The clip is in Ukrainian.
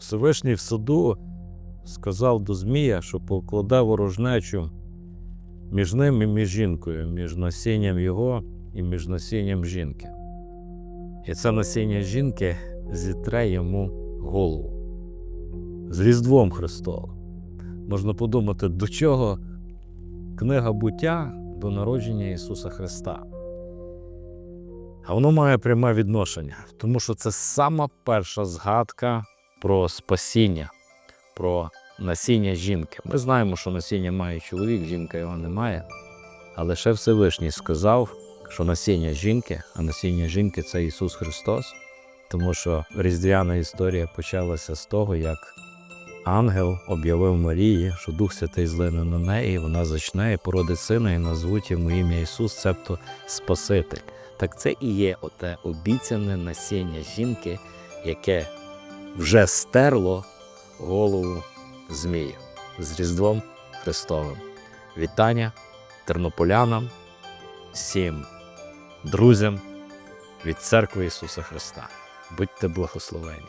Всевишній в саду сказав до Змія, що покладе ворожнечу між ним і між жінкою, між насінням його і між насінням жінки. І це насіння жінки зітре йому голову. З Різдвом Христовим. Можна подумати, до чого книга буття до народження Ісуса Христа. А воно має пряме відношення, тому що це сама перша згадка про спасіння, про насіння жінки. Ми знаємо, що насіння має чоловік, жінка його не має. Але ще Всевишній сказав, що насіння жінки, а насіння жінки це Ісус Христос, тому що різдвяна історія почалася з того, як ангел об'явив Марії, що Дух Святий злине на неї, вона зачне і породить сина, і назвуть йому ім'я Ісус, цебто Спаситель. Так це і є оте обіцяне насіння жінки, яке вже стерло голову Змію з Різдвом Христовим. Вітання тернополянам, всім друзям від церкви Ісуса Христа. Будьте благословені!